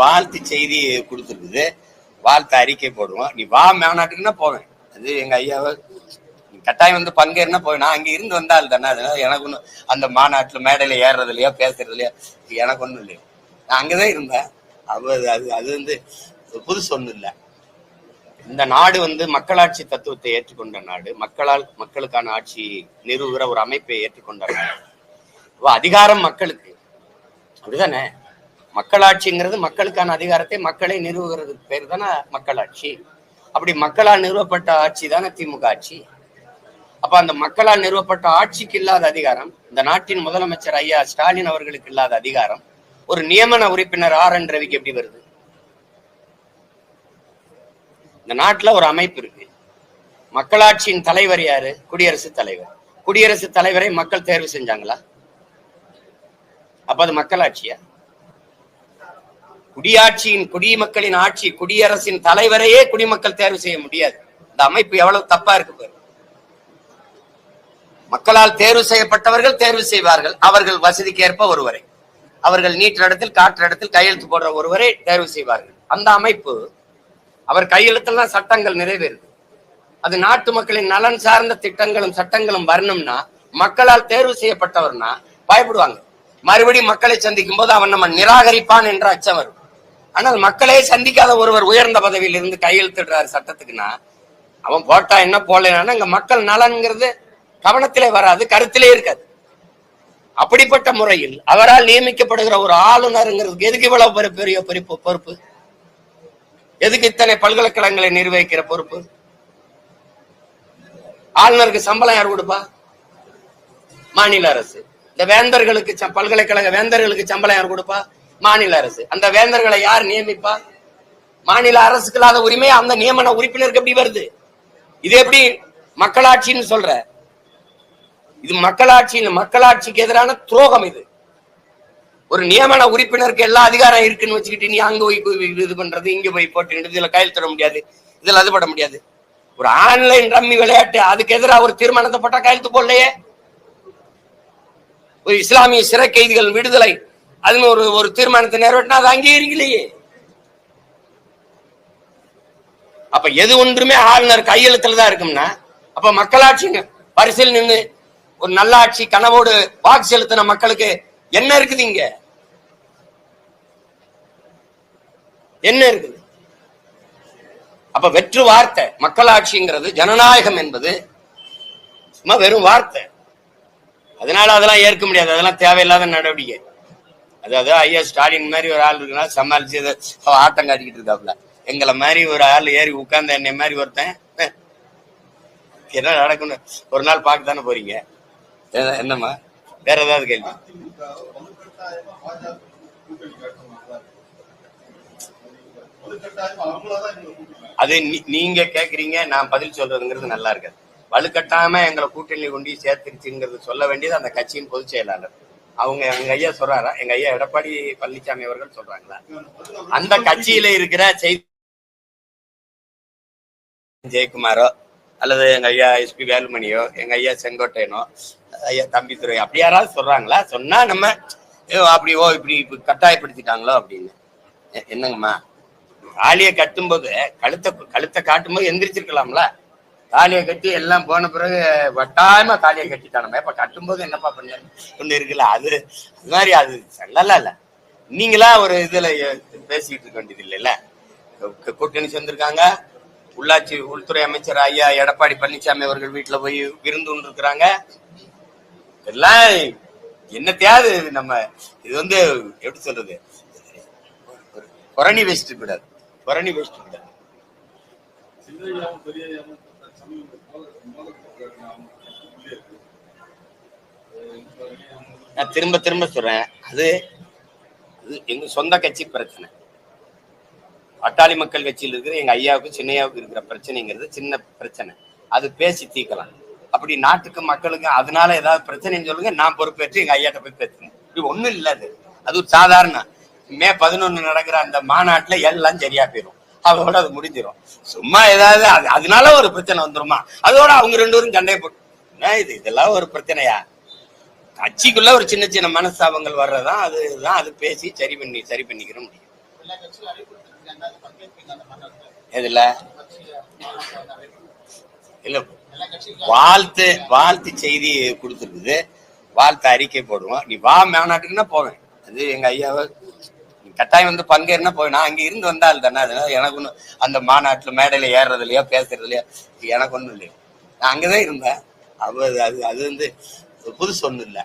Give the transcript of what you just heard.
வாழ்த்து செய்தி கொடுத்துருக்குது. வாழ்த்து அறிக்கை போடுவோம். நீ வா மாநாட்டுக்குன்னா போவேன். அது எங்க ஐயாவை நீ கட்டாயம் வந்து பங்கேறினா போய் நான் அங்க இருந்து வந்தால் தானே. அதனால எனக்கு ஒன்றும் அந்த மாநாட்டுல மேடையில ஏறுறதுலையோ பேசுறதுலையோ எனக்கு ஒன்றும் இல்லையோ. நான் அங்கதான் இருந்தேன். அது அது அது வந்து புதுசு ஒன்றும் இல்லை. இந்த நாடு வந்து மக்களாட்சி தத்துவத்தை ஏற்றுக்கொண்ட நாடு. மக்களால் மக்களுக்கான ஆட்சி நிறுவுகிற ஒரு அமைப்பை ஏற்றுக்கொண்ட நாடு. அதிகாரம் மக்களுக்கு. அப்படிதானே? மக்களாட்சிங்கிறது மக்களுக்கான அதிகாரத்தை மக்களை நிறுவுகிறது. பேர் தானே மக்களாட்சி. அப்படி மக்களால் நிறுவப்பட்ட ஆட்சி தானே திமுக ஆட்சி. அப்ப அந்த மக்களால் நிறுவப்பட்ட ஆட்சிக்கு இல்லாத அதிகாரம் இந்த நாட்டின் முதலமைச்சர் ஐயா ஸ்டாலின் அவர்களுக்கு இல்லாத அதிகாரம் ஒரு நியமன உறுப்பினர் ஆர் என் ரவிக்கு எப்படி வருது? இந்த நாட்டுல ஒரு அமைப்பு இருக்கு. மக்களாட்சியின் தலைவர் யாரு? குடியரசுத் தலைவர். குடியரசுத் தலைவரை மக்கள் தேர்வு செஞ்சாங்களா? அப்ப அது மக்களாட்சியா? குடியாட்சியின் குடிமக்களின் ஆட்சி குடியரசின் தலைவரையே குடிமக்கள் தேர்வு செய்ய முடியாது. இந்த அமைப்பு எவ்வளவு தப்பா இருக்கு பாரு. மக்களால் தேர்வு செய்யப்பட்டவர்கள் தேர்வு செய்வார்கள். அவர்கள் வசதிக்கு ஏற்ப ஒருவரை. அவர்கள் நீற்ற இடத்தில் காற்று இடத்தில் கையெழுத்து போடுற ஒருவரை தேர்வு செய்வார்கள். அந்த அமைப்பு அவர் கையெழுத்துல சட்டங்கள் நிறைவேறுது. அது நாட்டு மக்களின் நலன் சார்ந்த திட்டங்களும் சட்டங்களும் வரணும்னா மக்களால் தேர்வு செய்யப்பட்டவர்னா பயப்படுவாங்க. மறுபடியும் மக்களை சந்திக்கும் போது அவன் நம்ம நிராகரிப்பான் என்ற அச்சம் வரும். ஆனால் மக்களே சந்திக்காத ஒருவர் உயர்ந்த பதவியில் இருந்து கையெழுத்திடுறாரு சட்டத்துக்குன்னா அவன் போட்டா என்ன போடலன்னா இங்க மக்கள் நலன்கிறது கவனத்திலே வராது கருத்திலே இருக்காது. அப்படிப்பட்ட முறையில் அவரால் நியமிக்கப்படுகிற ஒரு ஆளுநருங்கிறதுக்கு எதுக்கு இவ்வளவு பெரிய பெரிய பொறுப்பு பொறுப்பு? எதுக்கு இத்தனை பல்கலைக்கழகங்களை நிர்வகிக்கிற பொறுப்பு? ஆளுநருக்கு சம்பளம் யார் கொடுப்பா? மாநில அரசு. இந்த வேந்தர்களுக்கு பல்கலைக்கழக வேந்தர்களுக்கு சம்பளம் யார் கொடுப்பா? மாநில அரசு. அந்த வேந்தர்களை யார் நியமிப்பா? மாநில அரசுக்கு இல்லாத உரிமை அந்த நியமன உறுப்பினருக்கு எப்படி வருது? இது எப்படி மக்களாட்சின்னு சொல்ற? இது மக்களாட்சி மக்களாட்சிக்கு எதிரான துரோகம் இது. ஒரு நியமன உறுப்பினருக்கு எல்லா அதிகாரம் இருக்குன்னு வச்சுக்கிட்டு நீ அங்க போய் இது பண்றது இங்க போய் போட்டு இதுல கையெழுத்திட முடியாது இதுல அது பட முடியாது. ஒரு ஆன்லைன் ரம்மி விளையாட்டு அதுக்கு எதிராக ஒரு தீர்மானத்தை போட்டா கையெழுத்து போடலையே? ஒரு இஸ்லாமிய சிறை கைதிகள் விடுதலை அதுன்னு ஒரு ஒரு தீர்மானத்தை நிறைவேற்றினா அது அங்கீகரிக்கலையே. அப்ப எது ஒன்றுமே ஆளுநர் கையெழுத்துல தான் இருக்கும்னா அப்ப மக்களாட்சி பரிசில் நின்று ஒரு நல்ல ஆட்சி கனவோடு வாக்கு செலுத்தின மக்களுக்கு என்ன இருக்குது இங்க? என்ன இருக்குது? அப்ப வெற்று வார்த்தை மக்களாட்சிங்கிறது ஜனநாயகம் என்பது சும்மா வெறும் வார்த்தை. அதனால அதெல்லாம் ஏற்க முடியாது அதெல்லாம் தேவையில்லாத நடவடிக்கை. அதாவது ஐயா ஸ்டாலின் மாதிரி ஒரு ஆள் இருக்குன்னா சமாளிச்சு ஆட்டம் காட்டிக்கிட்டு இருக்காப்ல எங்களை மாதிரி ஒரு ஆள் ஏறி உட்கார்ந்த என்னை மாதிரி ஒருத்தன் என்ன நடக்கும்னு ஒரு நாள் பார்க்க தானே போறீங்க? என்னம்மா? வேற ஏதாவது கேள்வி? அது நீ- நீங்க கேக்குறீங்க நான் பதில் சொல்றதுங்கிறது நல்லா இருக்காது. வலுக்கட்டாம எங்களை கூட்டணி கொண்டு சேர்த்துருச்சுங்கிறது சொல்ல வேண்டியது அந்த கட்சியின் பொதுச் செயலாளர். அவங்க எங்க ஐயா சொல்றாரா எங்க ஐயா எடப்பாடி பழனிசாமி அவர்கள் சொல்றாங்களா? அந்த கட்சியில இருக்கிற செய்தி ஜெயக்குமாரோ அல்லது எங்க ஐயா எஸ்பி வேலுமணியோ எங்க ஐயா செங்கோட்டையனோ ஐயா தம்பித்துறை அப்படி யாராவது சொல்றாங்களா? சொன்னா நம்ம ஐயோ, அப்படி ஓ இப்படி இப்படி கட்டாயப்படுத்திட்டாங்களோ அப்படின்னு. என்னங்கம்மா? தாலியை கட்டும்போது கழுத்தை கழுத்தை காட்டும்போது எந்திரிச்சிருக்கலாம்ல? தாலியை கட்டி எல்லாம் போன பிறகு வட்டாயமா தாலியை கட்டிட்டானமே இப்ப கட்டும்போது என்னப்பா பண்ண ஒண்ணு இருக்குல்ல அது அது மாதிரி அது நல்லா இல்ல. நீங்களா ஒரு இதுல பேசிக்கிட்டு இருக்க வேண்டியது இல்லைல்ல கூட்டணி சேர்ந்திருக்காங்க. உள்ளாட்சி உள்துறை அமைச்சர் ஐயா எடப்பாடி பழனிசாமி அவர்கள் வீட்டுல போய் விருந்து இருக்கிறாங்க. இதெல்லாம் என்னத்தையாவது நம்ம இது வந்து எப்படி சொல்றது? புரணி வச்சுட்டு கூடாது புரணி வச்சுட்டு கூடாது நான் திரும்ப திரும்ப சொல்றேன். அது எங்க சொந்த கட்சி பிரச்சனை. அட்டாளி மக்கள் கட்சியில் இருக்கிற எங்க ஐயாவுக்கும் சின்னையாவுக்கு இருக்கிற பிரச்சனைங்கிறது சின்ன பிரச்சனை. அது பேசி தீர்க்கலாம். அப்படி நாட்டுக்கு மக்களுக்கு அதனால ஏதாவது பிரச்சனைன்னு சொல்லுங்க நான் பொறுப்பேற்று எங்க ஐயாட்ட போய் பேசுறேன். இப்படி ஒண்ணும் இல்ல அது. அது சாதாரண. மே பதினொன்னு நடக்கிற அந்த மாநாட்டுல எல்லாம் சரியா போயிடும் அதோட அது முடிஞ்சிடும் சும்மா ஏதாவது அது அதனால ஒரு பிரச்சனை வந்துருமா? அதோட அவங்க ரெண்டு பேரும் சண்டையை போட்டு என்ன இது இதெல்லாம் ஒரு பிரச்சனையா? கட்சிக்குள்ள ஒரு சின்ன சின்ன மனஸ்தாபங்கள் வர்றதுதான் அதுதான் அது பேசி சரி பண்ணி சரி பண்ணிக்கிற முடியும். எதுல? இல்ல. வாழ்த்து வாழ்த்து செய்தி கொடுத்துருக்குது. வாழ்த்து அறிக்கை போடுவோம். நீ வா மாநாட்டுக்குன்னா போவேன். அது எங்க ஐயாவை கட்டாயம் வந்து பங்கேறினா போய் நான் அங்க இருந்து வந்தால் தானே அதனால எனக்கு ஒன்றும் அந்த மாநாட்டுல மேடையில ஏறுறதுலையோ பேசுறதுலையோ எனக்கு ஒன்றும் இல்லையா. நான் அங்கதான் இருந்தேன். அது அது அது வந்து புதுசு ஒன்றும் இல்லை.